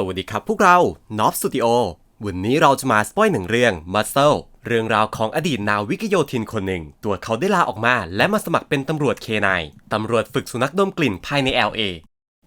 สวัสดีครับพวกเรา n o b Studio วันนี้เราจะมาสปอยหนึ่งเรื่อง Muscle เรื่องราวของอดีตนาวิกโยธินคนหนึ่ง ตัวเขาได้ลาออกมา และมาสมัครเป็นตำรวจเคนายตำรวจฝึกสุนัขดมกลิ่นภายใน LA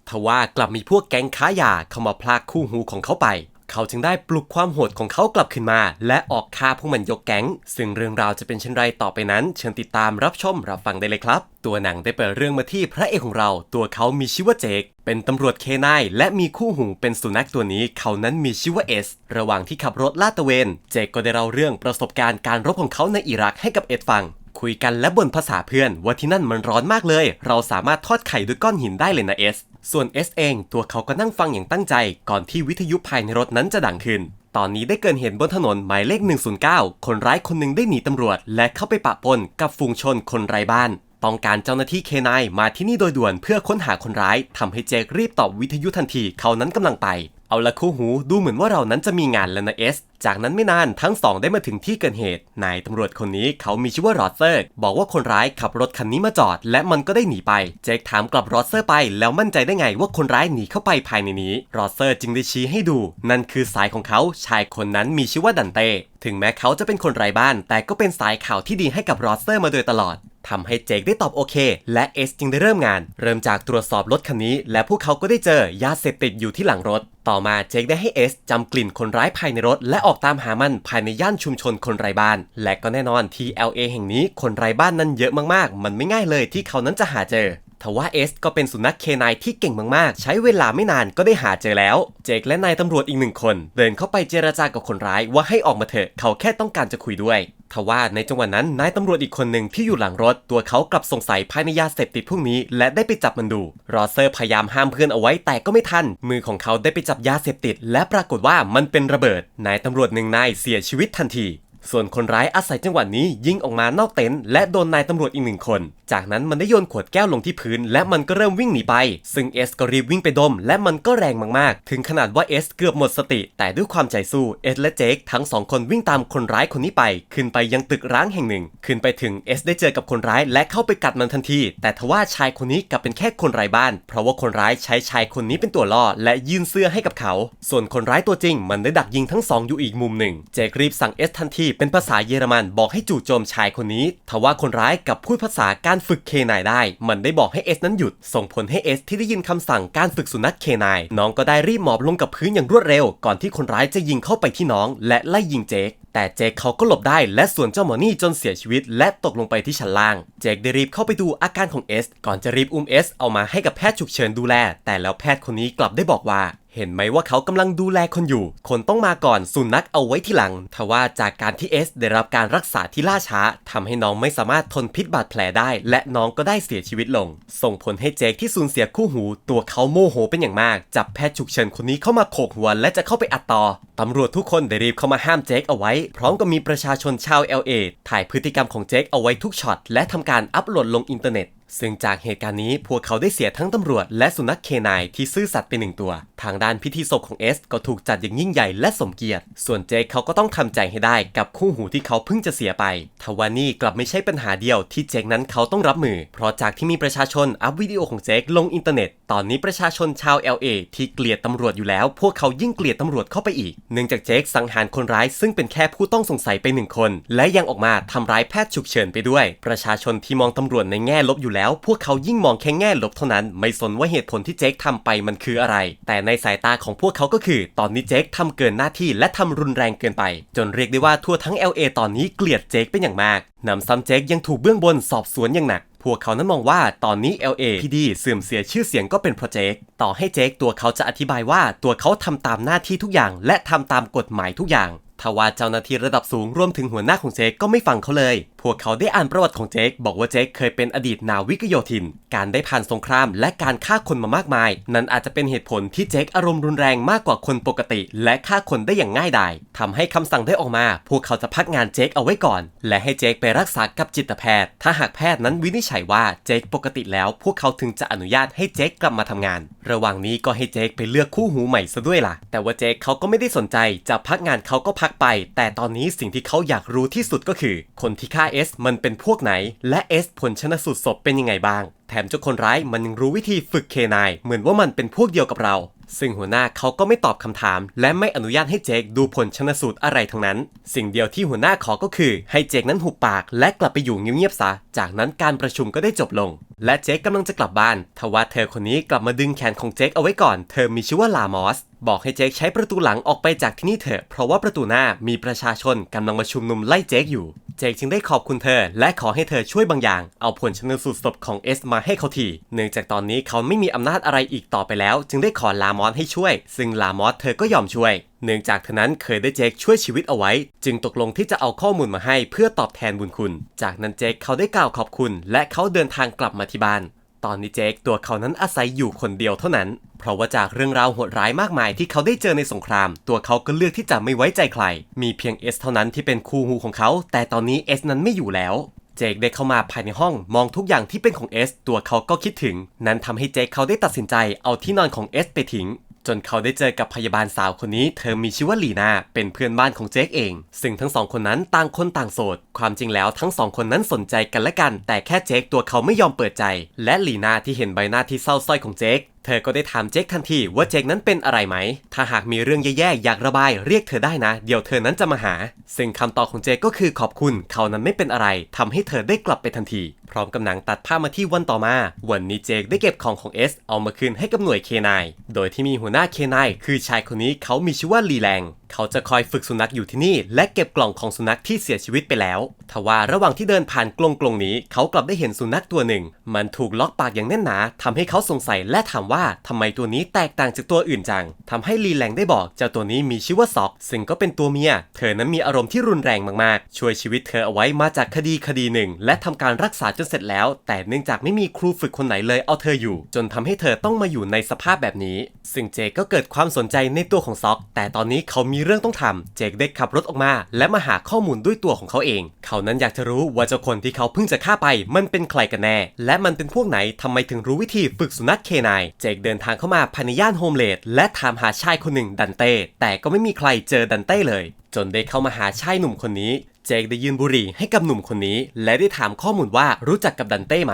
ทว่ากลับมีพวกแก๊งค้ายาเข้ามาพลากคู่หูของเขาไป เขาจึงได้ปลุกความโหดของเขากลับขึ้นมา และออกฆ่าพวกมันยกแก๊ง ซึ่งเรื่องราวจะเป็นเช่นไรต่อไปนั้น เชิญติดตามรับชมรับฟังได้เลยครับ ตัวหนังได้เปิดเรื่องมาที่พระเอกของเรา ตัวเขามีชื่อว่าเจค เป็นตำรวจเคนายและมีคู่หูเป็นสุนัขตัวนี้ เขานั้นมีชื่อว่าเอส ระหว่างที่ขับรถลาดตระเวน เจคก็ได้เล่าเรื่องประสบการณ์การรบของเขาในอิรักให้กับเอ็ดฟังคุยกันและบ่นภาษาเพื่อนว่าที่นั่นมันร้อนมากเลย เราสามารถทอดไข่ด้วยก้อนหินได้เลยนะเอส ส่วนเอสเองตัวเขาก็นั่งฟังอย่างตั้งใจ ก่อนที่วิทยุภายในรถนั้นจะดังขึ้น ตอนนี้ได้เกิดเหตุบนถนนหมายเลข 109 คนร้ายคนหนึ่งได้หนีตำรวจ และเข้าไปปะปนกับฝูงชนคนไร้บ้านต้องการเจ้าหน้าที่เคนายมาที่นี่โดยด่วนเพื่อค้นหาคนร้ายทำให้เจครีบตอบวิทยุทันทีเขานั้นกำลังไป เอาละคู่หูดูเหมือนว่าเรานั้นจะมีงานแล้วนะเอส จากนั้นไม่นานทั้งสองได้มาถึงที่เกิดเหตุ นายตำรวจคนนี้เขามีชื่อว่ารอเซอร์ บอกว่าคนร้ายขับรถคันนี้มาจอด และมันก็ได้หนีไป เจคถามกลับรอเซอร์ไป แล้วมั่นใจได้ไงว่าคนร้ายหนีเข้าไปภายในนี้ รอเซอร์จึงได้ชี้ให้ดู นั่นคือสายของเขาชายคนนั้นมีชื่อว่าดันเต้ถึงแม้เขาจะเป็นคนไร้บ้าน แต่ก็เป็นสายข่าวที่ดีให้กับรอเซอร์มาโดยตลอด ทำให้เจคได้ตอบโอเค และเอสจึงได้เริ่มงาน เริ่มจากตรวจสอบรถคันนี้ และพวกเขาก็ได้เจอยาเสพติดอยู่ที่หลังรถ ต่อมาเจคได้ให้เอสจำกลิ่นคนร้ายภายในรถ และออกตามหามันภายในย่านชุมชนคนไร้บ้าน และก็แน่นอนที่ LA แห่งนี้คนไร้บ้านนั้นเยอะมากๆ มันไม่ง่ายเลยที่เขานั้นจะหาเจอ ทว่าเอสก็เป็นสุนัขเคนายที่เก่งมากๆ ใช้เวลาไม่นานก็ได้หาเจอแล้ว เจคและนายตำรวจอีกหนึ่งคน เดินเข้าไปเจรจากับคนร้ายว่าให้ออกมาเถอะเขาแค่ต้องการจะคุยด้วยทว่าในจังหวะนั้นนายตำรวจอีกคนหนึ่งที่อยู่หลังรถ ตัวเขากลับสงสัยภายในยาเสพติดพวกนี้ และได้ไปจับมันดู รอเซอร์พยายามห้ามเพื่อนเอาไว้แต่ก็ไม่ทัน มือของเขาได้ไปจับยาเสพติด และปรากฏว่ามันเป็นระเบิด นายตำรวจหนึ่งนายเสียชีวิตทันที ส่วนคนร้ายอาศัยจังหวะนี้ยิงออกมานอกเต็นท์และโดนนายตำรวจอีกหนึ่งคน จากนั้นมันได้โยนขวดแก้วลงที่พื้น และมันก็เริ่มวิ่งหนีไป ซึ่งเอสก็รีบวิ่งไปดม และมันก็แรงมากๆ ถึงขนาดว่าเอสเกือบหมดสติ แต่ด้วยความใจสู้เอสและเจคทั้งสองคนวิ่งตามคนร้ายคนนี้ไป ขึ้นไปยังตึกร้างแห่งหนึ่ง ขึ้นไปถึงเอสได้เจอกับคนร้ายและเข้าไปกัดมันทันที แต่ทว่าชายคนนี้กลับเป็นแค่คนไร้บ้าน เพราะว่าคนร้ายใช้ชายคนนี้เป็นตัวล่อและยื่นเสื้อให้กับเขา ส่วนคนร้ายตัวจริง มันได้ดักยิงทั้งสองอยู่อีกมุมหนึ่ง เจครีบสั่งเอสทันทีเป็นภาษาเยอรมันบอกให้จู่โจมชายคนนี้ทว่าคนร้ายกับพูดภาษาการฝึกเคนายได้ มันได้บอกให้เอสนั้นหยุด ส่งผลให้เอสที่ได้ยินคำสั่งการฝึกสุนัขเคนายน้องก็ได้รีบหมอบลงกับพื้นอย่างรวดเร็ว ก่อนที่คนร้ายจะยิงเข้าไปที่น้อง และไล่ยิงเจคแต่เจคเขาก็หลบได้และส่วนเจ้าหมอนี่จนเสียชีวิต และตกลงไปที่ชั้นล่าง เจคได้รีบเข้าไปดูอาการของเอสก่อนจะรีบอุ้มเอสเอามาให้กับแพทย์ฉุกเฉินดูแล แต่แล้วแพทย์คนนี้กลับได้บอกว่าเห็นไหมว่าเขากำลังดูแลคนอยู่ คนต้องมาก่อนสุนัขเอาไว้ที่หลัง ทว่าจากการที่เอสได้รับการรักษาที่ล่าช้าทำให้น้องไม่สามารถทนพิษบาดแผลได้ และน้องก็ได้เสียชีวิตลง ส่งผลให้เจคที่สูญเสียคู่หู ตัวเขาโมโหเป็นอย่างมาก จับแพทย์ฉุกเฉินคนนี้เข้ามาโขกหัวและจะเข้าไปอัดต่อตำรวจทุกคนได้รีบเข้ามาห้ามเจคเอาไว้พร้อมกับมีประชาชนชาว LA ถ่ายพฤติกรรมของเจคเอาไว้ทุกช็อต และทำการอัปโหลดลงอินเทอร์เน็ต ซึ่งจากเหตุการณ์นี้พวกเขาได้เสียทั้งตำรวจและสุนัขเคนายที่ซื่อสัตย์ไปหนึ่งตัว ทางด้านพิธีศพของเอสก็ถูกจัดอย่างยิ่งใหญ่และสมเกียรติ ส่วนเจคเขาก็ต้องทำใจให้ได้กับคู่หูที่เขาเพิ่งจะเสียไปทว่านี่กลับไม่ใช่ปัญหาเดียวที่เจคนั้นเขาต้องรับมือ เพราะจากที่มีประชาชนอัพวิดีโอของเจคลงอินเทอร์เน็ต ตอนนี้ประชาชนชาว LA ที่เกลียดตำรวจอยู่แล้ว พวกเขายิ่งเกลียดตำรวจเข้าไปอีก เนื่องจากเจคสังหารคนร้ายซึ่งเป็นแค่ผู้ต้องสงสัยไปหนึ่งคน และยังออกมาทำร้ายแพทย์ฉุกเฉินไปด้วย ประชาชนที่มองตำรวจในแง่ลบอยู่แล้ว พวกเขายิ่งมองแค่แง่ลบเท่านั้น ไม่สนว่าเหตุผลที่เจคทำไปมันคืออะไร แต่ในสายตาของพวกเขาก็คือ ตอนนี้เจคทำเกินหน้าที่และทำรุนแรงเกินไป จนเรียกได้ว่าทั่วทั้ง LA ตอนนี้เกลียดเจคเป็นอย่างมากนำซ้ำเจคยังถูกเบื้องบนสอบสวนอย่างหนัก พวกเขานั้นมองว่าตอนนี้ LA PD เสื่อมเสียชื่อเสียงก็เป็นเพราะเจคต่อให้เจคตัวเขาจะอธิบายว่าตัวเขาทำตามหน้าที่ทุกอย่าง และทำตามกฎหมายทุกอย่างทว่าเจ้าหน้าที่ระดับสูงรวมถึงหัวหน้าของเจคก็ไม่ฟังเขาเลย พวกเขาได้อ่านประวัติของเจคบอกว่าเจคเคยเป็นอดีตนาวิกโยธิน การได้ผ่านสงครามและการฆ่าคนมามากมาย นั้นอาจจะเป็นเหตุผลที่เจคอารมณ์รุนแรงมากกว่าคนปกติ และฆ่าคนได้อย่างง่ายดายทำให้คำสั่งได้ออกมา พวกเขาจะพักงานเจคเอาไว้ก่อน และให้เจคไปรักษากับจิตแพทย์ ถ้าหากแพทย์นั้นวินิจฉัยว่าเจคปกติแล้ว พวกเขาถึงจะอนุญาตให้เจคกลับมาทำงาน ระหว่างนี้ก็ให้เจคไปเลือกคู่หูใหม่ซะด้วยล่ะ แต่ว่าเจคเขาก็ไม่ได้สนใจจะพักงานเขาก็พักไป แต่ตอนนี้สิ่งที่เขาอยากรู้ที่สุดก็คือ คนที่ฆ่าเอสมันเป็นพวกไหน และเอสผลชนสูตรศพเป็นยังไงบ้าง แถมเจ้าคนร้ายมันยังรู้วิธีฝึกเคนายเหมือนว่ามันเป็นพวกเดียวกับเรา ซึ่งหัวหน้าเขาก็ไม่ตอบคำถาม และไม่อนุญาตให้เจคดูผลชนสูตรอะไรทั้งนั้น สิ่งเดียวที่หัวหน้าขอก็คือให้เจคนั้นหุบปาก และกลับไปอยู่เงียบๆซะ จากนั้นการประชุมก็ได้จบลง และเจคกำลังจะกลับบ้านทว่าเธอคนนี้กลับมาดึงแขนของเจคเอาไว้ก่อน เธอมีชื่อว่าลามอสบอกให้เจคใช้ประตูหลังออกไปจากที่นี่เถอะเพราะว่าประตูหน้ามีประชาชนกำลังมาชุมนุมไล่เจคอยู่ เจคจึงได้ขอบคุณเธอ และขอให้เธอช่วยบางอย่าง เอาผลชนสูตรศพของเอสมาให้เขาทีเนื่องจากตอนนี้เขาไม่มีอำนาจอะไรอีกต่อไปแล้ว จึงได้ขอลามอสให้ช่วย ซึ่งลามอสเธอก็ยอมช่วยเนื่องจากเธอนั้นเคยได้เจคช่วยชีวิตเอาไว้ จึงตกลงที่จะเอาข้อมูลมาให้เพื่อตอบแทนบุญคุณ จากนั้นเจคเขาได้กล่าวขอบคุณ และเขาเดินทางกลับมาที่บ้าน ตอนนี้เจคตัวเขานั้นอาศัยอยู่คนเดียวเท่านั้น เพราะว่าจากเรื่องราวโหดร้ายมากมายที่เขาได้เจอในสงคราม ตัวเขาก็เลือกที่จะไม่ไว้ใจใคร มีเพียงเอสเท่านั้นที่เป็นคู่หูของเขา แต่ตอนนี้เอสนั้นไม่อยู่แล้ว เจคได้เข้ามาภายในห้องมองทุกอย่างที่เป็นของเอสตัวเขาก็คิดถึง นั้นทำให้เจคเขาได้ตัดสินใจเอาที่นอนของเอสไปทิ้ง นเขาได้เจอกับพยาบาลสาวคนนี้ เธอมีชื่อว่าลีนาเป็นเพื่อนบ้านของเจคเอง ซึ่งทั้งสองคนนั้นต่างคนต่างโสด ความจริงแล้วทั้งสองคนนั้นสนใจกันและกัน แต่แค่เจคตัวเขาไม่ยอมเปิดใจ และลีนาที่เห็นใบหน้าที่เศร้าส้อยของเจคเธอก็ได้ถามเจคทันทีว่าเจคนั้นเป็นอะไรไหม ถ้าหากมีเรื่องแย่ๆ อยากระบายเรียกเธอได้นะ เดี๋ยวเธอนั้นจะมาหา ซึ่งคำตอบของเจคก็คือขอบคุณ เขานั้นไม่เป็นอะไรทำให้เธอได้กลับไปทันที พร้อมกับหนังตัดภาพมาที่วันต่อมา วันนี้เจคได้เก็บของของเอสเอามาคืนให้กับหน่วยเคนายโดยที่มีหัวหน้าเคนายคือชายคนนี้เขามีชื่อว่าลีแลงเขาจะคอยฝึกสุนัขอยู่ที่นี่ และเก็บกล่องของสุนัขที่เสียชีวิตไปแล้ว ทว่าระหว่างที่เดินผ่านกรงกรงนี้ เขากลับได้เห็นสุนัขตัวหนึ่ง มันถูกล็อกปากอย่างแน่นหนาทำให้เขาสงสัยและถามว่าทำไมตัวนี้แตกต่างจากตัวอื่นจังทำให้ลีแลงได้บอกเจ้าตัวนี้มีชื่อว่าซอก ซึ่งก็เป็นตัวเมีย เธอนั้นมีอารมณ์ที่รุนแรงมากๆ ช่วยชีวิตเธอเอาไว้มาจากคดีคดีหนึ่ง และทำการรักษาจนเสร็จแล้ว แต่เนื่องจากไม่มีครูฝึกคนไหนเลยเอาเธออยู่ จนทำให้เธอต้องมาอยู่ในสภาพแบบนี้ ซึ่งเจก็เกิดความสนใจในตัวของซอก แต่ตอนนี้เขามีเรื่องต้องทำเจคได้ขับรถออกมา และมาหาข้อมูลด้วยตัวของเขาเอง เขานั้นอยากจะรู้ว่าเจ้าคนที่เขาเพิ่งจะฆ่าไป มันเป็นใครกันแน่ และมันเป็นพวกไหนทำไมถึงรู้วิธีฝึกสุนัขเคนายเจคเดินทางเข้ามาภายในย่านโฮมเลดและถามหาชายคนหนึ่งดันเต้ แต่ก็ไม่มีใครเจอดันเต้เลย จนได้เข้ามาหาชายหนุ่มคนนี้ เจคได้ยืนบุหรี่ให้กับหนุ่มคนนี้ และได้ถามข้อมูลว่ารู้จักกับดันเต้ไหม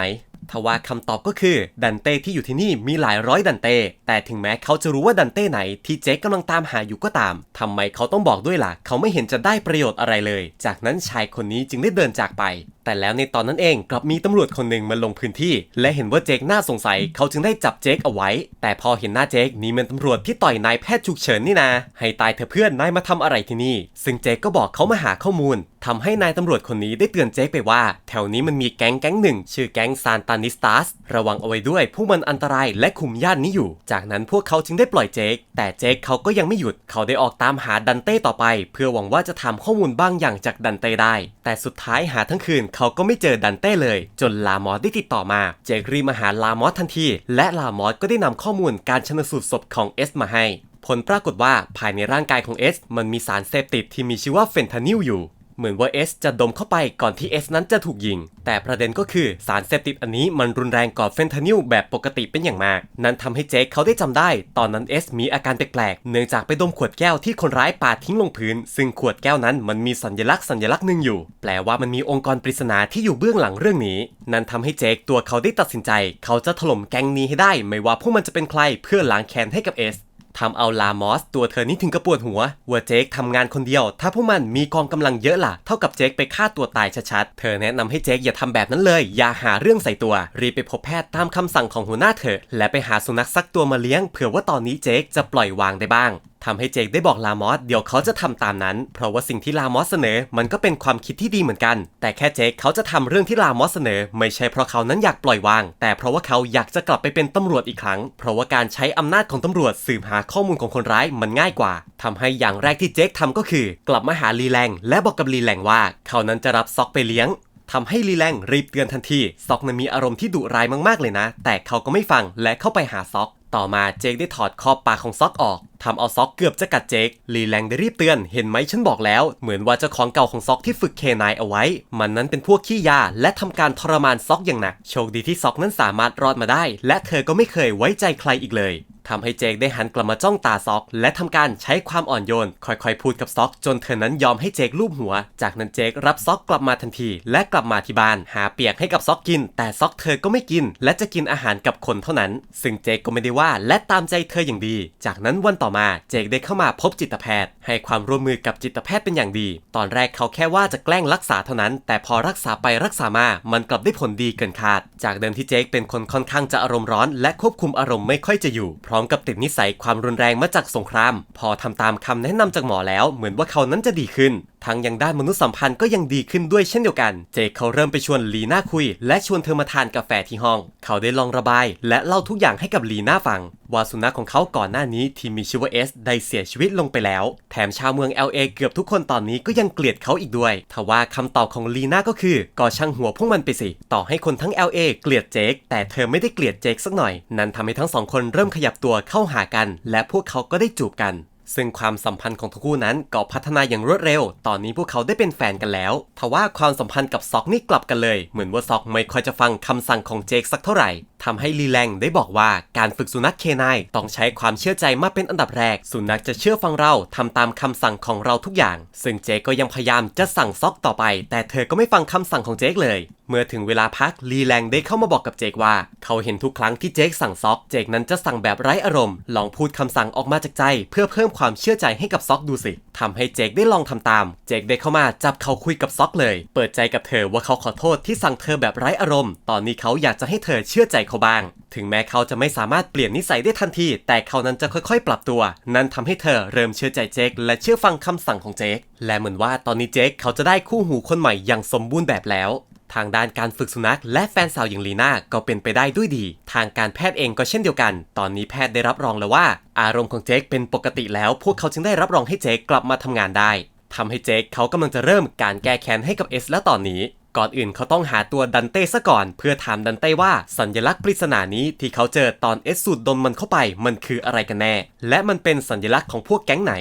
ทว่าคำตอบก็คือดันเต้ที่อยู่ที่นี่มีหลายร้อยดันเต้แต่ถึงแม้เขาจะรู้ว่าดันเต้ไหนที่เจ๊กกำลังตามหาอยู่ก็ตามทำไมเขาต้องบอกด้วยล่ะ เขาไม่เห็นจะได้ประโยชน์อะไรเลย จากนั้นชายคนนี้จึงได้เดินจากไป แต่แล้วในตอนนั้นเองกลับมีตำรวจคนหนึ่งมาลงพื้นที่ และเห็นว่าเจคน่าสงสัย เขาจึงได้จับเจคเอาไว้ แต่พอเห็นหน้าเจคนี่มันตำรวจที่ต่อยนายแพทย์ฉุกเฉินนี่นะให้ตายเถอะเพื่อนนายมาทำอะไรที่นี่ ซึ่งเจคก็บอกเขามาหาข้อมูลทำให้นายตำรวจคนนี้ได้เตือนเจคไปว่า แถวนี้มันมีแก๊งแก๊งหนึ่งชื่อแก๊งซานตานิสตัสระวังเอาไว้ด้วยผู้มันอันตรายและคุมย่านนี้อยู่ จากนั้นพวกเขาจึงได้ปล่อยเจค แต่เจคเขาก็ยังไม่หยุด เขาได้ออกตามหาดันเต้ต่อไป เพื่อหวังว่าจะทำข้อมูลบางอย่างจากดันเต้ได้ แต่สุดท้ายหาทั้งคืนเขาก็ไม่เจอดันเต้เลย จนลามอสได้ติดต่อมา เจครีมาหาลามอสทันที และลามอสก็ได้นำข้อมูลการชนสูตรศพของเอสมาให้ผลปรากฏว่าภายในร่างกายของเอสมันมีสารเสพติดที่มีชื่อว่าเฟนทานิลอยู่ เหมือนว่าเอสจะดมเข้าไปก่อนที่เอสนั้นจะถูกยิง แต่ประเด็นก็คือสารเสพติดอันนี้มันรุนแรงกว่าเฟนทานิลแบบปกติเป็นอย่างมาก นั้นทำให้เจคเขาได้จำได้ ตอนนั้นเอสมีอาการแปลกๆ เนื่องจากไปดมขวดแก้วที่คนร้ายปาทิ้งลงพื้น ซึ่งขวดแก้วนั้นมันมีสัญลักษณ์สัญลักษณ์หนึ่งอยู่ แปลว่ามันมีองค์กรปริศนาที่อยู่เบื้องหลังเรื่องนี้ นั่นทำให้เจคตัวเขาได้ตัดสินใจ เขาจะถล่มแก๊งนี้ให้ได้ ไม่ว่าพวกมันจะเป็นใครเพื่อล้างแค้นให้กับเอส ทำเอาลามอสตัวเธอนี่ถึงกระปวดหัวว่าเจคทำงานคนเดียว ถ้าพวกมันมีกองกำลังเยอะล่ะ เท่ากับเจคไปฆ่าตัวตายชัดๆ เธอแนะนำให้เจคอย่าทำแบบนั้นเลย อย่าหาเรื่องใส่ตัว รีบไปพบแพทย์ตามคำสั่งของหัวหน้าเธอ และไปหาสุนัขสักตัวมาเลี้ยง เผื่อว่าตอนนี้เจคจะปล่อยวางได้บ้าง ทำให้เจคได้บอกลามอสเดี๋ยวเขาจะทำตามนั้น เพราะว่าสิ่งที่ลามอสเสนอมันก็เป็นความคิดที่ดีเหมือนกัน แต่แค่เจคเขาจะทำเรื่องที่ลามอสเสนอ ไม่ใช่เพราะเขานั้นอยากปล่อยวาง แต่เพราะว่าเขาอยากจะกลับไปเป็นตำรวจอีกครั้ง เพราะว่าการใช้อำนาจของตำรวจสืบหาข้อมูลของคนร้ายมันง่ายกว่าทำให้อย่างแรกที่เจคทำก็คือ กลับมาหาลีแลงและบอกกับลีแลงว่า เขานั้นจะรับซอกไปเลี้ยงทำให้ลีแลงรีบเตือนทันที ซอกนั้นมีอารมณ์ที่ดุร้ายมากๆเลยนะ แต่เขาก็ไม่ฟังและเข้าไปหาซอก ต่อมาเจคได้ถอดคอบปากของซอกออกทำเอาซอกเกือบจะกัดเจคลีแลงได้รีบเตือน เห็นไหมฉันบอกแล้ว เหมือนว่าเจ้าของเก่าของซอกที่ฝึกเคนายเอาไว้ มันนั้นเป็นพวกขี้ยา และทำการทรมานซอกอย่างหนัก โชคดีที่ซอกนั้นสามารถรอดมาได้ และเธอก็ไม่เคยไว้ใจใครอีกเลยทำให้เจคได้หันกลับมาจ้องตาซอก และทำการใช้ความอ่อนโยน ค่อยๆ พูดกับซอก จนเธอนั้นยอมให้เจคลูบหัว จากนั้นเจครับซอกกลับมาทันที และกลับมาที่บ้าน หาเปียกให้กับซอกกิน แต่ซอกเธอก็ไม่กิน และจะกินอาหารกับคนเท่านั้น ซึ่งเจคก็ไม่ได้ว่า และตามใจเธออย่างดี จากนั้นวันต่อมาเจคได้เข้ามาพบจิตแพทย์ ให้ความร่วมมือกับจิตแพทย์เป็นอย่างดี ตอนแรกเขาแค่ว่าจะแกล้งรักษาเท่านั้น แต่พอรักษาไปรักษามา มันกลับได้ผลดีเกินคาด จากเดิมที่เจคเป็นคนค่อนข้างจะอารมณ์ร้อน และควบคุมอารมณ์ไม่ค่อยจะอยู่ พร้อมกับติดนิสัยความรุนแรงมาจากสงคราม พอทำตามคำแนะนำจากหมอแล้ว เหมือนว่าเขานั้นจะดีขึ้นทั้งยังด้านมนุษยสัมพันธ์ก็ยังดีขึ้นด้วยเช่นเดียวกัน เจคเขาเริ่มไปชวนลีน่าคุย และชวนเธอมาทานกาแฟที่ห้อง เขาได้ลองระบาย และเล่าทุกอย่างให้กับลีน่าฟัง ว่าสุนัขของเขาก่อนหน้านี้ที่มีชื่อว่าเอสได้เสียชีวิตลงไปแล้ว แถมชาวเมือง LA เกือบทุกคนตอนนี้ก็ยังเกลียดเขาอีกด้วย ทว่าคำตอบของลีน่าก็คือก่อช่างหัวพวกมันไปสิ ต่อให้คนทั้ง LA เกลียดเจคแต่เธอไม่ได้เกลียดเจคสักหน่อย นั่นทำให้ทั้งสองคนเริ่มขยับตัวเข้าหากัน และพวกเขาก็ได้จูบกัน ซึ่งความสัมพันธ์ของทั้งคู่นั้นก็พัฒนาอย่างรวดเร็ว ตอนนี้พวกเขาได้เป็นแฟนกันแล้ว ทว่าความสัมพันธ์กับซอกนี่กลับกันเลย เหมือนว่าซอกไม่ค่อยจะฟังคำสั่งของเจคสักเท่าไหร่ ทำให้ลีแลงได้บอกว่าการฝึกสุนัขเคนายต้องใช้ความเชื่อใจมาเป็นอันดับแรก สุนัขจะเชื่อฟังเราทำตามคำสั่งของเราทุกอย่าง ซึ่งเจก็ยังพยายามจะสั่งซอกต่อไป แต่เธอก็ไม่ฟังคำสั่งของเจคเลย เมื่อถึงเวลาพักลีแลงได้เข้ามาบอกกับเจคว่า เขาเห็นทุกครั้งที่เจคสั่งซอก เจคนั้นจะสั่งแบบไร้อารมณ์ ลองพูดคำสั่งออกมาจากใจ เพื่อเพิ่มความเชื่อใจให้กับซอกดูสิทำให้เจคได้ลองทำตาม เจคได้เข้ามาจับเขาคุยกับซอกเลย เปิดใจกับเธอว่าเขาขอโทษที่สั่งเธอแบบไร้อารมณ์ ตอนนี้เขาอยากจะให้เธอเชื่อใจเขาบ้าง ถึงแม้เขาจะไม่สามารถเปลี่ยนนิสัยได้ทันที แต่เขานั้นจะค่อยๆ ปรับตัว นั่นทำให้เธอเริ่มเชื่อใจเจคและเชื่อฟังคำสั่งของเจค และเหมือนว่าตอนนี้เจคเขาจะได้คู่หูคนใหม่อย่างสมบูรณ์แบบแล้วทางด้านการฝึกสุนัขและแฟนสาวอย่างลีน่าก็เป็นไปได้ด้วยดี ทางการแพทย์เองก็เช่นเดียวกัน ตอนนี้แพทย์ได้รับรองแล้วว่า อารมณ์ของเจคเป็นปกติแล้ว พวกเขาจึงได้รับรองให้เจคกลับมาทำงานได้ทำให้เจคเขากำลังจะเริ่มการแก้แค้นให้กับเอสแล้วตอนนี้ ก่อนอื่นเขาต้องหาตัวดันเต้ซะก่อน เพื่อถามดันเต้ว่าสัญลักษณ์ปริศนานี้ที่เขาเจอตอนเอสสูดดมมันเข้าไปมันคืออะไรกันแน่ และมันเป็นสัญลักษณ์ของพวกแก๊งไหน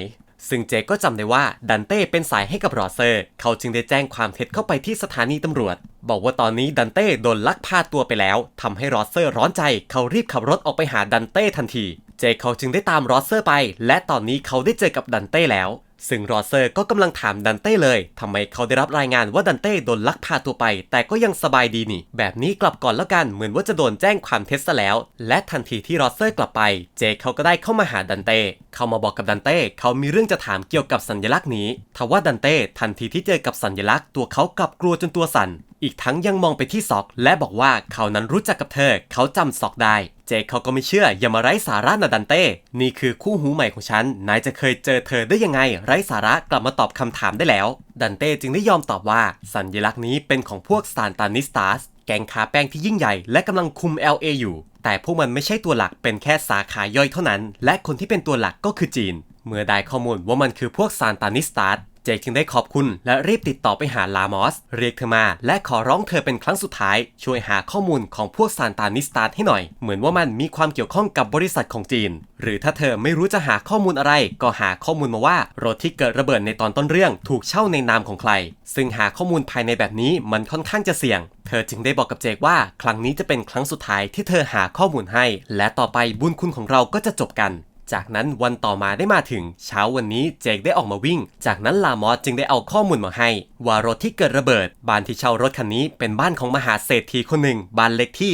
ซึ่งเจก็จำได้ว่าดันเต้เป็นสายให้กับรอเซอร์ เขาจึงได้แจ้งความเท็จเข้าไปที่สถานีตำรวจ บอกว่าตอนนี้ดันเต้โดนลักพาตัวไปแล้วทำให้รอเซอร์ร้อนใจ เขารีบขับรถออกไปหาดันเต้ทันที เจเขาจึงได้ตามรอเซอร์ไป และตอนนี้เขาได้เจอกับดันเต้แล้ว ซึ่งรอเซอร์ก็กำลังถามดันเต้เลยทำไมเขาได้รับรายงานว่าดันเต้โดนลักพาตัวไป แต่ก็ยังสบายดีนี่ แบบนี้กลับก่อนแล้วกันเหมือนว่าจะโดนแจ้งความเท็จซะแล้ว และทันทีที่รอเซอร์กลับไป เจคเขาก็ได้เข้ามาหาดันเต้เข้ามาบอกกับดันเต้เขามีเรื่องจะถามเกี่ยวกับสัญลักษณ์นี้ทว่าดันเต้ทันทีที่เจอกับสัญลักษณ์ตัวเขากลับกลัวจนตัวสั่นอีกทั้งยังมองไปที่ซอกและบอกว่าเขานั้นรู้จักกับเธอ เขาจำซอกได้ เจคเขาก็ไม่เชื่ออย่ามาไร้สาระนะดันเต้ นี่คือคู่หูใหม่ของฉัน นายจะเคยเจอเธอได้ยังไง ไร้สาระกลับมาตอบคำถามได้แล้ว ดันเต้จึงได้ยอมตอบว่า สัญลักษณ์นี้เป็นของพวกซานตานิสตาส แกงขาแป้งที่ยิ่งใหญ่ และกำลังคุม LA อยู่ แต่พวกมันไม่ใช่ตัวหลักเป็นแค่สาขาย่อยเท่านั้น และคนที่เป็นตัวหลักก็คือจีน เมื่อได้ข้อมูลว่ามันคือพวกซานตานิสตาส เจคจึงได้ขอบคุณและรีบติดต่อไปหาลามอส เรียกเธอมาและขอร้องเธอเป็นครั้งสุดท้าย ช่วยหาข้อมูลของพวกซานตานิสตาให้หน่อย เหมือนว่ามันมีความเกี่ยวข้องกับบริษัทของจีน หรือถ้าเธอไม่รู้จะหาข้อมูลอะไร ก็หาข้อมูลมาว่ารถที่เกิดระเบิดในตอนต้นเรื่องถูกเช่าในนามของใคร ซึ่งหาข้อมูลภายในแบบนี้มันค่อนข้างจะเสี่ยง เธอจึงได้บอกกับเจคว่า ครั้งนี้จะเป็นครั้งสุดท้ายที่เธอหาข้อมูลให้ และต่อไปบุญคุณของเราก็จะจบกัน จากนั้นวันต่อมาได้มาถึง เช้าวันนี้เจคได้ออกมาวิ่ง จากนั้นลามอสจึงได้เอาข้อมูลมาให้ ว่ารถที่เกิดระเบิด บ้านที่เช่ารถคันนี้เป็นบ้านของมหาเศรษฐีคนหนึ่ง บ้านเลขที่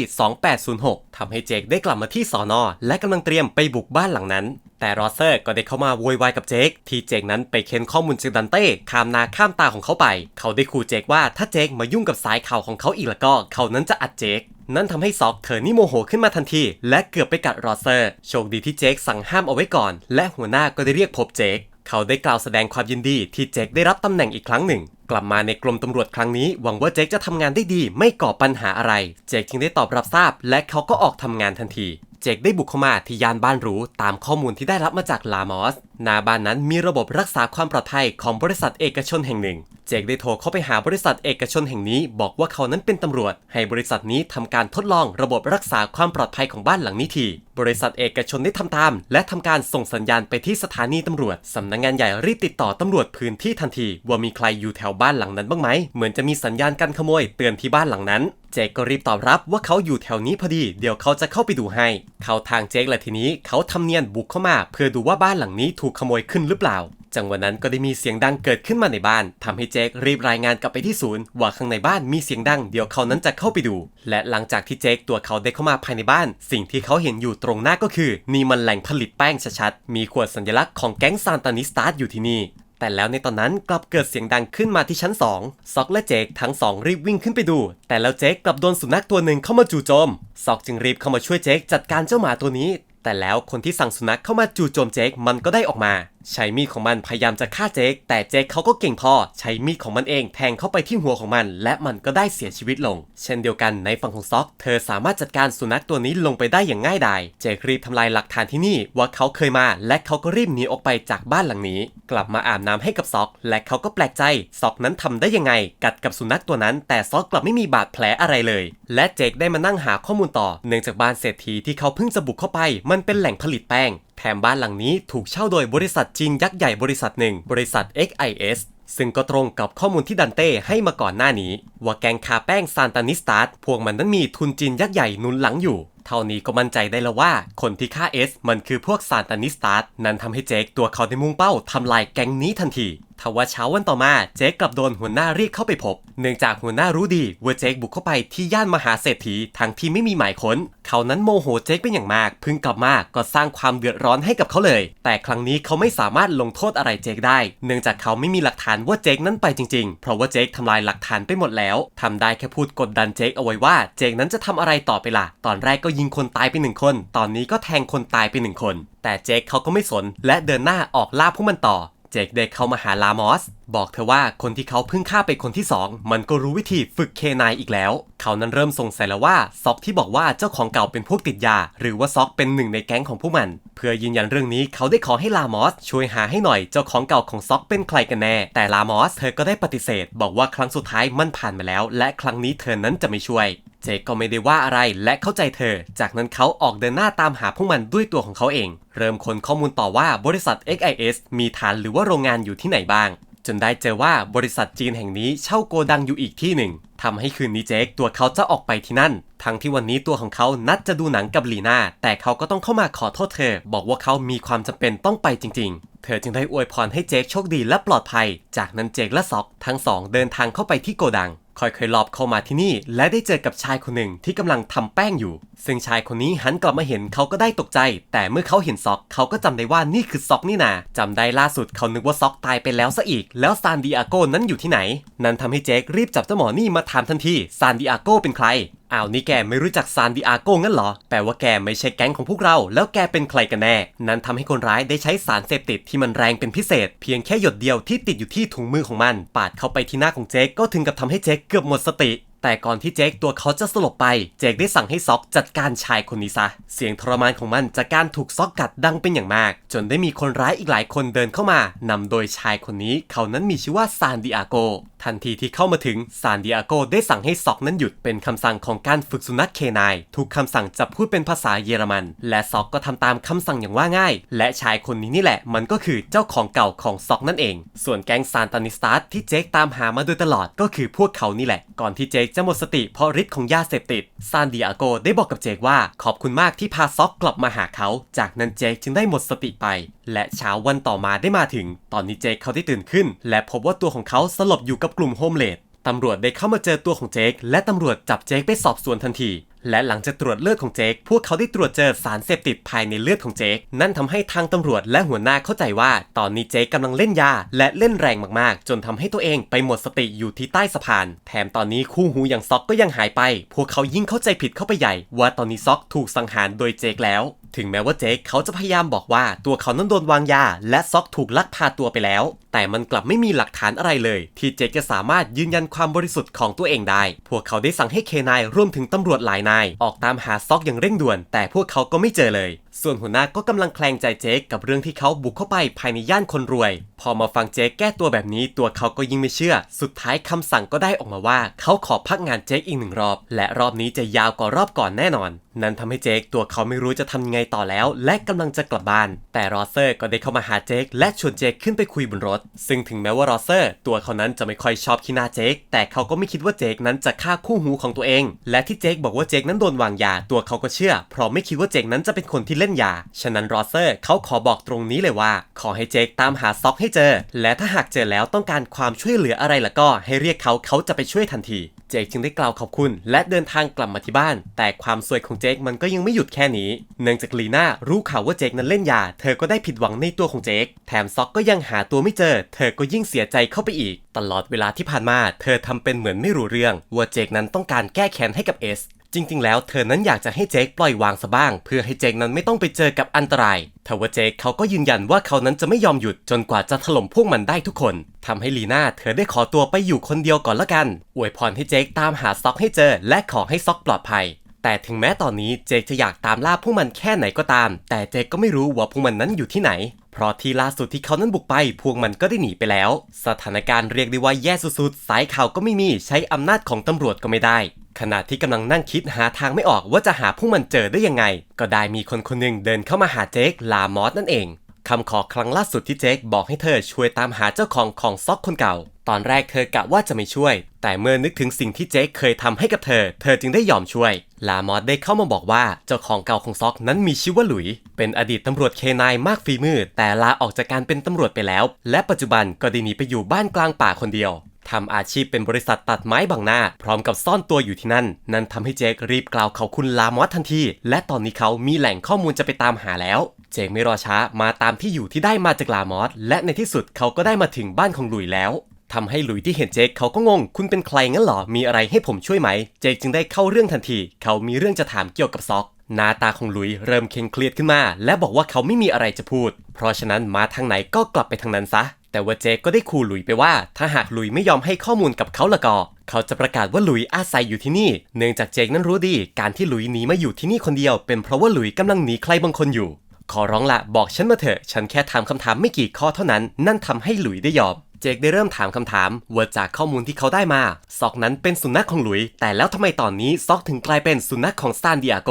2806ทำให้เจคได้กลับมาที่สอนอและกำลังเตรียมไปบุกบ้านหลังนั้นแต่รอเซอร์ก็ได้เข้ามาโวยวายกับเจคที่เจคนั้นไปเค้นข้อมูลจากดันเต้ข้ามนาข้ามตาของเขาไป เขาได้ขู่เจคว่าถ้าเจคมายุ่งกับสายข่าวของเขาอีกแล้วก็ เขานั้นจะอัดเจค นั่นทำให้ซอกเธอนี่โมโหขึ้นมาทันที และเกือบไปกัดรอเซอร์ โชคดีที่เจคสั่งห้ามเอาไว้ก่อน และหัวหน้าก็ได้เรียกพบเจคเขาได้กล่าวแสดงความยินดีที่เจคได้รับตำแหน่งอีกครั้งหนึ่ง กลับมาในกรมตำรวจครั้งนี้ หวังว่าเจคจะทำงานได้ดี ไม่ก่อปัญหาอะไร เจคจึงได้ตอบรับทราบ และเขาก็ออกทำงานทันที เจคได้บุกเข้ามาที่ยานบ้านหรูตามข้อมูลที่ได้รับมาจากลามอสหน้าบ้านนั้นมีระบบรักษาความปลอดภัยของบริษัทเอกชนแห่งหนึ่ง เจคได้โทรเข้าไปหาบริษัทเอกชนแห่งนี้ บอกว่าเขานั้นเป็นตำรวจ ให้บริษัทนี้ทำการทดลองระบบรักษาความปลอดภัยของบ้านหลังนี้ทีบริษัทเอกชนได้ทำตาม และทำการส่งสัญญาณไปที่สถานีตำรวจสำนักงานใหญ่รีบติดต่อตำรวจพื้นที่ทันที ว่ามีใครอยู่แถวบ้านหลังนั้นบ้างไหมเหมือนจะมีสัญญาณการขโมยเตือนที่บ้านหลังนั้น เจคก็รีบตอบรับว่าเขาอยู่แถวนี้พอดี เดี๋ยวเขาจะเข้าไปดูให้ เข้าทางเจคและทีนี้เขาทำเนียนบุกเข้ามา เพื่อดูว่าบ้านหลังนี้ถูกขโมยขึ้นหรือเปล่า จังหวะนั้นก็ได้มีเสียงดังเกิดขึ้นมาในบ้านทำให้เจครีบรายงานกลับไปที่ศูนย์ว่าข้างในบ้านมีเสียงดัง เดี๋ยวเขานั้นจะเข้าไปดู และหลังจากที่เจคตัวเขาได้เข้ามาภายในบ้าน สิ่งที่เขาเห็นอยู่ตรงหน้าก็คือนี่มันแหล่งผลิตแป้งชัดๆมีขวดสัญลักษณ์ของแก๊งซานตานิสตาร์อยู่ที่นี่ แต่แล้วในตอนนั้นกลับเกิดเสียงดังขึ้นมาที่ชั้น 2 ซอกและเจคทั้งสองรีบวิ่งขึ้นไปดู แต่แล้วเจคกลับโดนสุนัขตัวหนึ่งเข้ามาจู่โจม ซอกจึงรีบเข้ามาช่วยเจคจัดการเจ้าหมาตัวนี้ แต่แล้วคนที่สั่งสุนัขเข้ามาจู่โจมเจคมันก็ได้ออกมา ใช้มีดของมันพยายามจะฆ่าเจคแต่เจคเขาก็เก่งพอ ใช้มีดของมันเองแทงเข้าไปที่หัวของมัน และมันก็ได้เสียชีวิตลง เช่นเดียวกันในฝั่งของซอก เธอสามารถจัดการสุนัขตัวนี้ลงไปได้อย่างง่ายดายเจครีบทำลายหลักฐานที่นี่ว่าเขาเคยมา และเขาก็รีบหนีออกไปจากบ้านหลังนี้ กลับมาอาบน้ำให้กับซอก และเขาก็แปลกใจซอกนั้นทำได้ยังไง กัดกับสุนัขตัวนั้น แต่ซอกกลับไม่มีบาดแผลอะไรเลย และเจคได้มานั่งหาข้อมูลต่อ เนื่องจากบ้านเศรษฐีที่เขาเพิ่งจะบุกเข้าไป มันเป็นแหล่งผลิตแป้ง แถมบ้านหลังนี้ถูกเช่าโดยบริษัทจีนยักษ์ใหญ่บริษัทหนึ่ง บริษัท XIS ซึ่งก็ตรงกับข้อมูลที่ดันเต้ให้มาก่อนหน้านี้ ว่าแกงคาแป้งซานตานิสตาร์พวกมันนั้นมีทุนจีนยักษ์ใหญ่หนุนหลังอยู่ เท่านี้ก็มั่นใจได้แล้วว่า คนที่ฆ่าเอสมันคือพวกซานตานิสตาร์นั่นทำให้เจคตัวเขาได้มุ่งเป้าทำลายแก๊งนี้ทันที ทว่าเช้าวันต่อมาเจคกลับโดนหัวหน้าเรียกเข้าไปพบ เนื่องจากหัวหน้ารู้ดีว่าเจคบุกเข้าไปที่ย่านมหาเศรษฐีทั้งที่ไม่มีหมายค้น เขานั้นโมโหเจคเป็นอย่างมากพิ่งกลับมาก็สร้างความเดือดร้อนให้กับเขาเลย แต่ครั้งนี้เขาไม่สามารถลงโทษอะไรเจคได้ เนื่องจากเขาไม่มีหลักฐานว่าเจคนั้นไปจริงๆ เพราะว่าเจคทำลายหลักฐานไปหมดแล้วทำได้แค่พูดกดดันเจคเอาไว้ว่าเจคนั้นจะทำอะไรต่อไปล่ะ ตอนแรกก็ยิงคนตายไปหนึ่งคน ตอนนี้ก็แทงคนตายไปหนึ่งคน แต่เจคเขาก็ไม่สนและเดินหน้าออกล่าพวกมันต่อ จคได้เข้ามาหาลามอส บอกเธอว่าคนที่เขาเพิ่งฆ่าไปคนที่สองมันก็รู้วิธีฝึกเคนายอีกแล้ว เขานั้นเริ่มสงสัยแล้วว่าซอกที่บอกว่าเจ้าของเก่าเป็นพวกติดยา หรือว่าซอกเป็นหนึ่งในแก๊งของพวกมัน เพื่อยืนยันเรื่องนี้เขาได้ขอให้ลามอส ช่วยหาให้หน่อยเจ้าของเก่าของซอกเป็นใครกันแน่ แต่ลามอสเธอก็ได้ปฏิเสธ บอกว่าครั้งสุดท้ายมันผ่านมาแล้ว และครั้งนี้เธอนั้นจะไม่ช่วยเจก็ไม่ได้ว่าอะไรและเข้าใจเธอ จากนั้นเขาออกเดินหน้าตามหาพวกมันด้วยตัวของเขาเอง เริ่มค้นข้อมูลต่อว่าบริษัท XIS มีฐานหรือว่าโรงงานอยู่ที่ไหนบ้าง จนได้เจอว่าบริษัทจีนแห่งนี้เช่าโกดังอยู่อีกที่หนึ่งทำให้คืนนี้เจคตัวเขาจะออกไปที่นั่น ทั้งที่วันนี้ตัวของเขานัดจะดูหนังกับลีน่าแต่เขาก็ต้องเข้ามาขอโทษเธอ บอกว่าเขามีความจำเป็นต้องไปจริง ๆ เธอจึงได้อวยพรให้เจคโชคดีและปลอดภัย จากนั้นเจคและซอกทั้งสองเดินทางเข้าไปที่โกดังค่อยๆลอบเข้ามาที่นี่ และได้เจอกับชายคนหนึ่งที่กำลังทำแป้งอยู่ ซึ่งชายคนนี้หันกลับมาเห็นเขาก็ได้ตกใจ แต่เมื่อเขาเห็นซอกเขาก็จำได้ว่านี่คือซอกนี่นาจำได้ล่าสุดเขานึกว่าซอกตายไปแล้วซะอีก แล้วซานดิอาโกนั้นอยู่ที่ไหน นั่นทำให้เจครีบจับเจ้าหมอนี่มาถามทันทีซานดิอาโกเป็นใครอ้าวนี่แกไม่รู้จักซานดิอาโกงั้นเหรอ แปลว่าแกไม่ใช่แก๊งของพวกเรา แล้วแกเป็นใครกันแน่ นั้นทำให้คนร้ายได้ใช้สารเสพติดที่มันแรงเป็นพิเศษ เพียงแค่หยดเดียวที่ติดอยู่ที่ถุงมือของมัน ปาดเข้าไปที่หน้าของเจคก็ถึงกับทำให้เจคเกือบหมดสติ แต่ก่อนที่เจคตัวเขาจะสลบไป เจคได้สั่งให้ซอกจัดการชายคนนี้ซะ เสียงทรมานของมันจากการถูกซอกกัดดังเป็นอย่างมาก จนได้มีคนร้ายอีกหลายคนเดินเข้ามานำโดยชายคนนี้เขานั้นมีชื่อว่าซานดิอาโก ทันทีที่เข้ามาถึงซานดิอาโกได้สั่งให้ซอกนั้นหยุดเป็นคำสั่งของการฝึกสุนัขเคนายทุกคำสั่งจะพูดเป็นภาษาเยอรมัน และซอกก็ทำตามคำสั่งอย่างว่าง่าย และชายคนนี้นี่แหละ มันก็คือเจ้าของเก่าของซอกนั่นเอง ส่วนแก๊งซานตานิสตาร์ที่เจคตามหามาโดยตลอดก็คือพวกเขานี่แหละ ก่อนที่เจคจะหมดสติเพราะฤทธิ์ของยาเสพติด ซานดิอาโกได้บอกกับเจกว่าขอบคุณมากที่พาซอกกลับมาหาเขา จากนั้นเจกจึงได้หมดสติไป และเช้าวันต่อมาได้มาถึง ตอนนี้เจกเขาได้ตื่นขึ้น และพบว่าตัวของเขาสลบอยู่กับกลุ่มโฮมเลด ตำรวจได้เข้ามาเจอตัวของเจคและตำรวจจับเจคไปสอบสวนทันที และหลังจากตรวจเลือดของเจคพวกเขาได้ตรวจเจอสารเสพติดภายในเลือดของเจคนั่นทำให้ทางตำรวจและหัวหน้าเข้าใจว่า ตอนนี้เจคกำลังเล่นยา และเล่นแรงมากๆ จนทำให้ตัวเองไปหมดสติอยู่ที่ใต้สะพาน แถมตอนนี้คู่หูอย่างซอกก็ยังหายไป พวกเขายิ่งเข้าใจผิดเข้าไปใหญ่ ว่าตอนนี้ซอกถูกสังหารโดยเจคแล้ว ถึงแม้ว่าเจคเขาจะพยายามบอกว่าตัวเขานั้นโดนวางยา และซอกถูกลักพาตัวไปแล้ว แต่มันกลับไม่มีหลักฐานอะไรเลย ที่เจคจะสามารถยืนยันความบริสุทธิ์ของตัวเองได้ พวกเขาได้สั่งให้เคนายรวมถึงตำรวจหลายนาย ออกตามหาซอกอย่างเร่งด่วน แต่พวกเขาก็ไม่เจอเลย ส่วนหัวหน้าก็กำลังแคลงใจเจคกับเรื่องที่เขาบุกเข้าไปภายในย่านคนรวย พอมาฟังเจคแก้ตัวแบบนี้ตัวเขาก็ยิ่งไม่เชื่อ สุดท้ายคำสั่งก็ได้ออกมาว่า เขาขอพักงานเจคอีกหนึ่งรอบ และรอบนี้จะยาวกว่ารอบก่อนแน่นอน นั่นทำให้เจคตัวเขาไม่รู้จะทำยังไงต่อแล้ว และกำลังจะกลับบ้าน แต่รอเซอร์ก็ได้เข้ามาหาเจคและชวนเจคขึ้นไปคุยบนรถ ซึ่งถึงแม้ว่ารอเซอร์ ตัวเขานั้นจะไม่ค่อยชอบขี้หน้าเจคแต่เขาก็ไม่คิดว่าเจคนั้นจะฆ่าคู่หูของตัวเอง และที่เจคบอกว่าเจคนั้นโดนวางยาตัวเขาก็เชื่อ เพราะไม่คิดว่าเจคนั้นจะเป็นคนที่เล่นยา ฉะนั้นรอเซอร์เขาขอบอกตรงนี้เลยว่า ขอให้เจคตามหาซ็อกให้เจอ และถ้าหากเจอแล้วต้องการความช่วยเหลืออะไรล่ะก็ ให้เรียกเขาเขาจะไปช่วยทันที เจคจึงได้กล่าวขอบคุณ และเดินทางกลับมาที่บ้าน แต่ความสวยของเจคมันก็ยังไม่หยุดแค่นี้ เนื่องจากลีน่ารู้ข่าวว่าเจคนั้นเล่นยา เธอก็ได้ผิดหวังในตัวของเจค แถมซ็อกก็ยังหาตัวไม่เจอ เธอก็ยิ่งเสียใจเข้าไปอีก ตลอดเวลาที่ผ่านมา เธอทำเป็นเหมือนไม่รู้เรื่องว่าเจคนั้นต้องการแก้แค้นให้กับเอส จริงๆ แล้วเธอนั้นอยากจะให้เจคปล่อยวางซะบ้าง เพื่อให้เจคนั้นไม่ต้องไปเจอกับอันตรายทว่าเจคเขาก็ยืนยันว่าเขานั้นจะไม่ยอมหยุดจนกว่าจะถล่มพวกมันได้ทุกคนทำให้ลีน่าเธอได้ขอตัวไปอยู่คนเดียวก่อนละกัน อวยพรให้เจคตามหาซ็อกให้เจอ และขอให้ซ็อกปลอดภัย แต่ถึงแม้ตอนนี้เจคจะอยากตามล่าพวกมันแค่ไหนก็ตาม แต่เจคก็ไม่รู้ว่าพวกมันนั้นอยู่ที่ไหน เพราะที่ล่าสุดที่เขานั้นบุกไป พวกมันก็ได้หนีไปแล้ว สถานการณ์เรียกได้ว่าแย่สุดๆ สายข่าวก็ไม่มีใช้อำนาจของตำรวจก็ไม่ได้ ขณะที่กำลังนั่งคิดหาทางไม่ออกว่าจะหาพวกมันเจอได้ยังไง ก็ได้มีคนคนหนึ่งเดินเข้ามาหาเจคลามอสนั่นเอง คำขอครั้งล่าสุดที่เจคบอกให้เธอช่วยตามหาเจ้าของของซอกคนเก่า ตอนแรกเธอกะว่าจะไม่ช่วย แต่เมื่อนึกถึงสิ่งที่เจคเคยทำให้กับเธอ เธอจึงได้ยอมช่วย ลามอสได้เข้ามาบอกว่าเจ้าของเก่าของซอกนั้นมีชื่อว่าหลุย เป็นอดีตตำรวจเคนายมากฝีมือ แต่ลาออกจากการเป็นตำรวจไปแล้ว และปัจจุบันก็ได้หนีไปอยู่บ้านกลางป่าคนเดียวทำอาชีพเป็นบริษัทตัดไม้บางหน้า พร้อมกับซ่อนตัวอยู่ที่นั่น นั่นทำให้เจครีบกล่าวเขอบคุณลามอสทันที และตอนนี้เขามีแหล่งข้อมูลจะไปตามหาแล้ว เจคไม่รอช้ามาตามที่อยู่ที่ได้มาจากลามอสและในที่สุดเขาก็ได้มาถึงบ้านของหลุยแล้วทำให้หลุยที่เห็นเจคเขาก็งง คุณเป็นใครงั้นหรอ มีอะไรให้ผมช่วยไหม เจคจึงได้เข้าเรื่องทันที เขามีเรื่องจะถามเกี่ยวกับซ็อกหน้าตาของหลุยเริ่มเคร่งเครียดขึ้นมา และบอกว่าเขาไม่มีอะไรจะพูด เพราะฉะนั้นมาทางไหนก็กลับไปทางนั้นซะ แต่ว่าเจคก็ได้ขู่หลุยไปว่า ถ้าหากหลุยไม่ยอมให้ข้อมูลกับเขาละก็เขาจะประกาศว่าหลุยอาศัยอยู่ที่นี่ เนื่องจากเจคนั้นรู้ดี การที่หลุยหนีมาอยู่ที่นี่คนเดียว เป็นเพราะว่าหลุยกำลังหนีใครบางคนอยู่ ขอร้องละบอกฉันมาเถอะ ฉันแค่ถามคำถามไม่กี่ข้อเท่านั้น นั่นทำให้หลุยได้ยอมเจคได้เริ่มถามคำถามว่าจากข้อมูลที่เขาได้มา ซอกนั้นเป็นสุนัขของหลุย แต่แล้วทำไมตอนนี้ซอกถึงกลายเป็นสุนัขของซานดิอาโก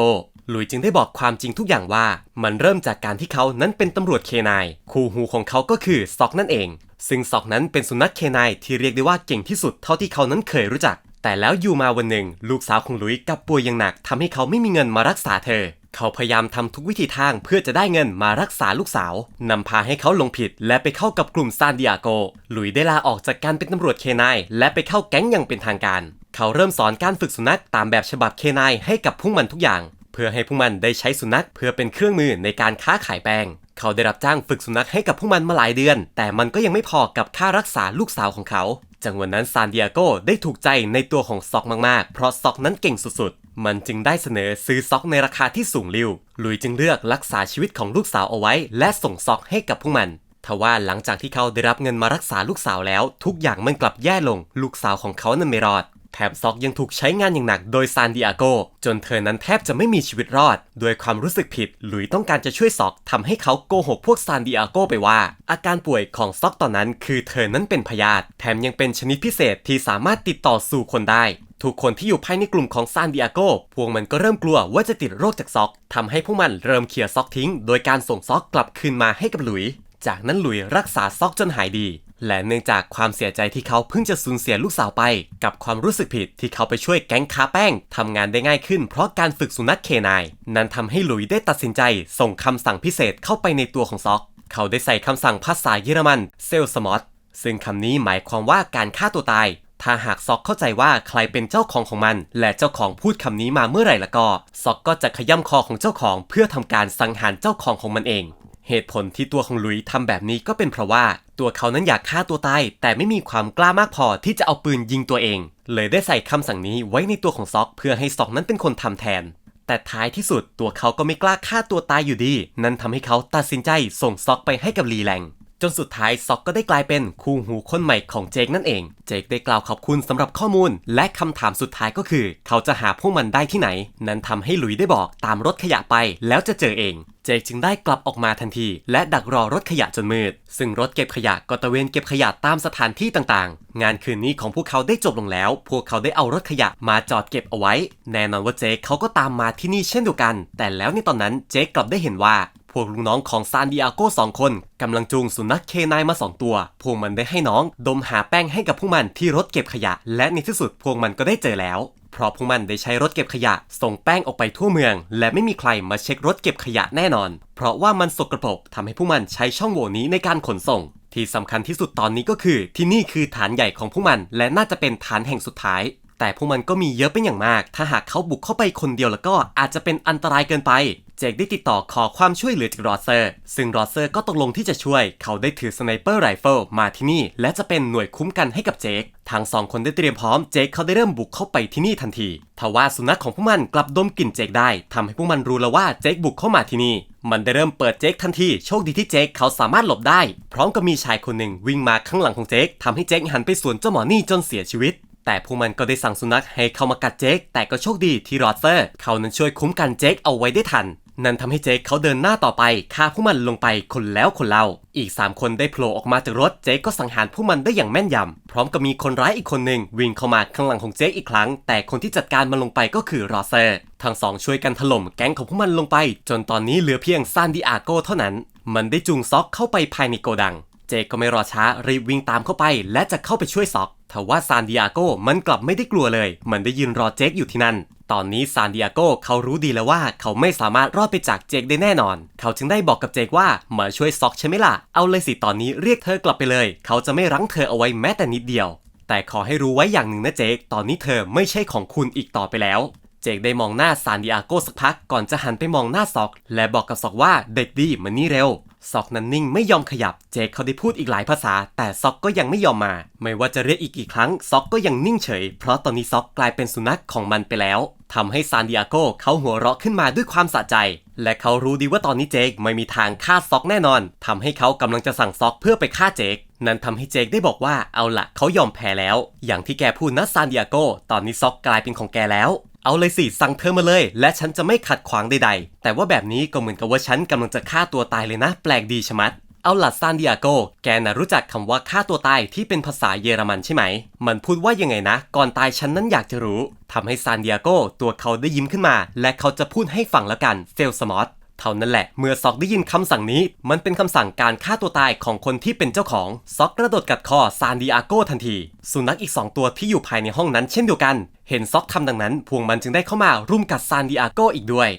หลุยจึงได้บอกความจริงทุกอย่างว่า มันเริ่มจากการที่เขานั้นเป็นตำรวจเคนายคู่หูของเขาก็คือซอกนั่นเอง ซึ่งซอกนั้นเป็นสุนัขเคนายที่เรียกได้ว่าเก่งที่สุดเท่าที่เขานั้นเคยรู้จัก แต่แล้วอยู่มาวันหนึ่ง ลูกสาวของหลุยกับป่วยอย่างหนักทำให้เขาไม่มีเงินมารักษาเธอ เขาพยายามทำทุกวิธีทางเพื่อจะได้เงินมารักษาลูกสาวนำพาให้เขาลงผิด และไปเข้ากับกลุ่มซานดิอาโก หลุยได้ลาออกจากการเป็นตำรวจเคนายและไปเข้าแก๊งอย่างเป็นทางการ เขาเริ่มสอนการฝึกสุนัขตามแบบฉบับเคนายให้กับพวกมันทุกอย่าง เพื่อให้พวกมันได้ใช้สุนัขเพื่อเป็นเครื่องมือในการค้าขายแป้งเขาได้รับจ้างฝึกสุนัขให้กับพวกมันมาหลายเดือน แต่มันก็ยังไม่พอกับค่ารักษาลูกสาวของเขาจังหวะนั้นซานดิอาโกได้ถูกใจในตัวของซอกมากๆ เพราะซอกนั้นเก่งสุด มันจึงได้เสนอซื้อซอกในราคาที่สูงลิ่วลุยจึงเลือกรักษาชีวิตของลูกสาวเอาไว้ และส่งซอกให้กับพวกมันทว่าหลังจากที่เขาได้รับเงินมารักษาลูกสาวแล้ว ทุกอย่างมันกลับแย่ลง ลูกสาวของเขานั้นไม่รอด แถมซอกยังถูกใช้งานอย่างหนักโดยซานดิอาโก จนเธอนั้นแทบจะไม่มีชีวิตรอด ด้วยความรู้สึกผิด หลุยต้องการจะช่วยซอกทำให้เขาโกหกพวกซานดิอาโกไปว่า อาการป่วยของซอกตอนนั้น คือเธอนั้นเป็นพยาธิแถมยังเป็นชนิดพิเศษที่สามารถติดต่อสู่คนได้ ทุกคนที่อยู่ภายในกลุ่มของซานดิอาโก พวกมันก็เริ่มกลัวว่าจะติดโรคจากซอกทำให้พวกมันเริ่มเขี่ยซอกทิ้ง โดยการส่งซอกกลับคืนมาให้กับหลุย จากนั้นหลุยรักษาซอกจนหายดี และเนื่องจากความเสียใจที่เขาเพิ่งจะสูญเสียลูกสาวไป กับความรู้สึกผิดที่เขาไปช่วยแก๊งค้าแป้งทำงานได้ง่ายขึ้น เพราะการฝึกสุนัขเคนายนั้นทำให้หลุยได้ตัดสินใจ ส่งคำสั่งพิเศษเข้าไปในตัวของซอก เขาได้ใส่คำสั่งภาษาเยอรมันเซลสมอตซึ่งคำนี้หมายความว่าการฆ่าตัวตาย ถ้าหากซอกเข้าใจว่าใครเป็นเจ้าของของมัน และเจ้าของพูดคำนี้มาเมื่อไหร่ละก็ ซอกก็จะขย้ำคอของเจ้าของ เพื่อทำการสังหารเจ้าของของมันเอง เหตุผลที่ตัวของลุยทำแบบนี้ก็เป็นเพราะว่า ตัวเขานั้นอยากฆ่าตัวตายแต่ไม่มีความกล้ามากพอที่จะเอาปืนยิงตัวเอง เลยได้ใส่คำสั่งนี้ไว้ในตัวของซอก เพื่อให้ซอกนั้นเป็นคนทำแทน แต่ท้ายที่สุดตัวเขาก็ไม่กล้าฆ่าตัวตายอยู่ดี นั่นทำให้เขาตัดสินใจส่งซอกไปให้กับลีแลง จนสุดท้ายซอกก็ได้กลายเป็นคู่หูคนใหม่ของเจคนั่นเอง เจคได้กล่าวขอบคุณสำหรับข้อมูล และคำถามสุดท้ายก็คือ เขาจะหาพวกมันได้ที่ไหน นั้นทำให้หลุยได้บอกตามรถขยะไป แล้วจะเจอเอง เจคจึงได้กลับออกมาทันที และดักรอรถขยะจนมืด ซึ่งรถเก็บขยะก็ตะเวนเก็บขยะตามสถานที่ต่างๆ งานคืนนี้ของพวกเขาได้จบลงแล้ว พวกเขาได้เอารถขยะมาจอดเก็บเอาไว้ แน่นอนว่าเจคเขาก็ตามมาที่นี่เช่นเดียวกัน แต่แล้วในตอนนั้นเจคกลับได้เห็นว่า พวกลูกน้องของซานดิอาโกสองคนกำลังจูงสุนัขเคนายมาสองตัว พวกมันได้ให้น้อง ดมหาแป้งให้กับพวกมันที่รถเก็บขยะ และในที่สุดพวกมันก็ได้เจอแล้ว เพราะพวกมันได้ใช้รถเก็บขยะ ส่งแป้งออกไปทั่วเมือง และไม่มีใครมาเช็ครถเก็บขยะแน่นอน เพราะว่ามันสกปรกทำให้พวกมันใช้ช่องโหว่นี้ในการขนส่ง ที่สำคัญที่สุดตอนนี้ก็คือ ที่นี่คือฐานใหญ่ของพวกมัน และน่าจะเป็นฐานแห่งสุดท้าย แต่พวกมันก็มีเยอะเป็นอย่างมาก ถ้าหากเขาบุกเข้าไปคนเดียวแล้วก็อาจจะเป็นอันตรายเกินไป เจคได้ติดต่อขอความช่วยเหลือจากรอเซอร์ ซึ่งรอเซอร์ก็ตกลงที่จะช่วย เขาได้ถือสไนเปอร์ไรเฟิลมาที่นี่ และจะเป็นหน่วยคุ้มกันให้กับเจคทั้งสองคนได้เตรียมพร้อม เจคเขาได้เริ่มบุกเข้าไปที่นี่ทันทีทว่าสุนัขของพวกมันกลับดมกลิ่นเจคได้ทำให้พวกมันรู้แล้วว่าเจคบุกเข้ามาที่นี่ มันได้เริ่มเปิดเจคทันที โชคดีที่เจคเขาสามารถหลบได้ พร้อมกับมีชายคนหนึ่งวิ่งมาข้างหลังของเจคทำให้เจคหันไปสวนเจ้าหมอนี่จนเสียชีวิต แต่พวกมันก็ได้สั่งสุนัขให้เข้ามากัดเจค แต่ก็โชคดีที่รอดเซอร์ เขานั้นช่วยคุ้มกันเจคเอาไว้ได้ทัน นั่นทำให้เจคเขาเดินหน้าต่อไปฆ่าพวกมันลงไปคนแล้วคนเล่า อีก 3 คนได้โผล่ออกมาจากรถเจคก็สังหารพวกมันได้อย่างแม่นยำพร้อมกับมีคนร้ายอีกคนหนึ่งวิ่งเข้ามาข้างหลังของเจคอีกครั้ง แต่คนที่จัดการมันลงไปก็คือรอเซอร์ ทั้งสองช่วยกันถล่มแก๊งของพวกมันลงไป จนตอนนี้เหลือเพียงซานดิอาโกเท่านั้น มันได้จูงซ็อกเข้าไปภายในโกดัง เจคก็ไม่รอช้ารีบวิ่งตามเข้าไป และจะเข้าไปช่วยซ็อก ทว่าซานดิอาโกมันกลับไม่ได้กลัวเลย มันได้ยืนรอเจคอยู่ที่นั่น ตอนนี้ซานดิอาโกเขารู้ดีแล้วว่าเขาไม่สามารถรอดไปจากเจคได้แน่นอน เขาจึงได้บอกกับเจคว่ามาช่วยซอกใช่ไหมล่ะ เอาเลยสิตอนนี้เรียกเธอกลับไปเลย เขาจะไม่รั้งเธอเอาไว้แม้แต่นิดเดียว แต่ขอให้รู้ไว้อย่างหนึ่งนะเจค ตอนนี้เธอไม่ใช่ของคุณอีกต่อไปแล้วเจคได้มองหน้าซานดิอาโกสักพักก่อนจะหันไปมองหน้าซอก และบอกกับซอกว่าเด็กดีมันนี่เร็ว ซอกนั้นนิ่งไม่ยอมขยับ เจคเขาได้พูดอีกหลายภาษา แต่ซอกก็ยังไม่ยอมมา ไม่ว่าจะเรียกอีกกี่ครั้งซอกก็ยังนิ่งเฉย เพราะตอนนี้ซอกกลายเป็นสุนัขของมันไปแล้วทำให้ซานดิอาโกเขาหัวเราะขึ้นมาด้วยความสะใจ และเขารู้ดีว่าตอนนี้เจคไม่มีทางฆ่าซอกแน่นอนทำให้เขากำลังจะสั่งซอกเพื่อไปฆ่าเจคนั่นทำให้เจคได้บอกว่าเอาละเขายอมแพ้แล้ว อย่างที่แกพูดนะซานดิอาโกตอนนี้ซอกกลายเป็นของแกแล้ว เอาเลยสิสั่งเธอมาเลย และฉันจะไม่ขัดขวางใดๆ แต่ว่าแบบนี้ก็เหมือนกับว่าฉันกำลังจะฆ่าตัวตายเลยนะ แปลกดีชะมัด เอาล่ะซานดิอาโก แกน่ะรู้จักคำว่าฆ่าตัวตายที่เป็นภาษาเยอรมันใช่ไหม มันพูดว่ายังไงนะ ก่อนตายฉันนั้นอยากจะรู้ทำให้ซานดิอาโกตัวเขาได้ยิ้มขึ้นมา และเขาจะพูดให้ฟังแล้วกันเฟลสมอต เท่านั้นแหละ เมื่อซอกได้ยินคำสั่งนี้ มันเป็นคำสั่งการฆ่าตัวตายของคนที่เป็นเจ้าของ ซอกกระโดดกัดคอซานดิอาโกทันที สุนัขอีก 2 ตัวที่อยู่ภายในห้องนั้นเช่นเดียวกัน เห็นซอกทำดังนั้น พวกมันจึงได้เข้ามารุมกัดซานดิอาโกอีกด้วย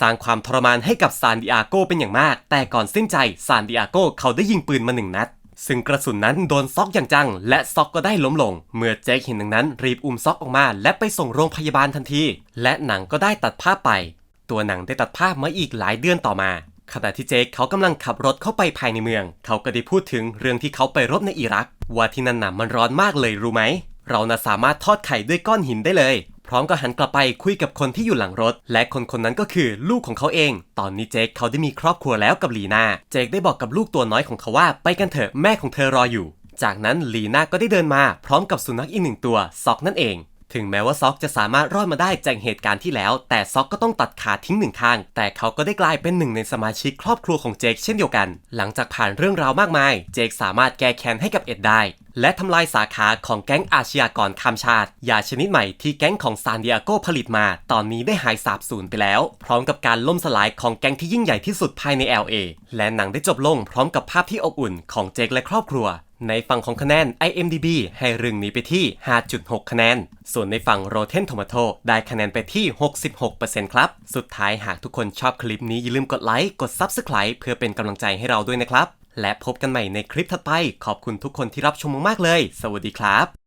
สร้างความทรมานให้กับซานดิอาโกเป็นอย่างมาก แต่ก่อนสิ้นใจซานดิอาโกเขาได้ยิงปืนมาหนึ่งนัดซึ่งกระสุนนั้นโดนซอกอย่างจัง และซอกก็ได้ล้มลง เมื่อเจคเห็นดังนั้น รีบอุ้มซอกออกมา และไปส่งโรงพยาบาลทันที และหนังก็ได้ตัดภาพไป ตัวหนังได้ตัดภาพมาอีกหลายเดือนต่อมาขณะที่เจคเขากำลังขับรถเข้าไปภายในเมือง เขาก็ได้พูดถึงเรื่องที่เขาไปรบในอิรัก ว่าที่นั่นน่ะมันร้อนมากเลยรู้ไหม เราน่ะสามารถทอดไข่ด้วยก้อนหินได้เลย พร้อมก็หันกลับไปคุยกับคนที่อยู่หลังรถ และคนคนนั้นก็คือลูกของเขาเอง ตอนนี้เจคเขาได้มีครอบครัวแล้วกับลีนาเจคได้บอกกับลูกตัวน้อยของเขาว่าไปกันเถอะแม่ของเธอรออยู่ จากนั้นลีนาก็ได้เดินมาพร้อมกับสุนัขอีกหนึ่งตัวซอกนั่นเอง ถึงแม้ว่าซ็อกจะสามารถรอดมาได้จากเหตุการณ์ที่แล้ว แต่ซ็อกก็ต้องตัดขาทิ้งหนึ่งข้าง แต่เขาก็ได้กลายเป็นหนึ่งในสมาชิกครอบครัวของเจคเช่นเดียวกัน หลังจากผ่านเรื่องราวมากมาย เจคสามารถแก้แค้นให้กับเอ็ดได้ และทำลายสาขาของแก๊งอาชญากรข้ามชาติ ยาชนิดใหม่ที่แก๊งของซานดิอาโกผลิตมา ตอนนี้ได้หายสาบสูญไปแล้ว พร้อมกับการล่มสลายของแก๊งที่ยิ่งใหญ่ที่สุดภายใน LA และหนังได้จบลงพร้อมกับภาพที่อบอุ่นของเจคและครอบครัว ในฝั่งของคะแนน IMDb ให้เรื่องนี้ไปที่ 5.6 คะแนน ส่วนในฝั่ง Rotten Tomato ได้คะแนนไปที่ 66%ครับ สุดท้ายหากทุกคนชอบคลิปนี้อย่าลืมกดไลค์ กด Subscribe เพื่อเป็นกำลังใจให้เราด้วยนะครับ และพบกันใหม่ในคลิปถัดไป ขอบคุณทุกคนที่รับชมมากๆเลย สวัสดีครับ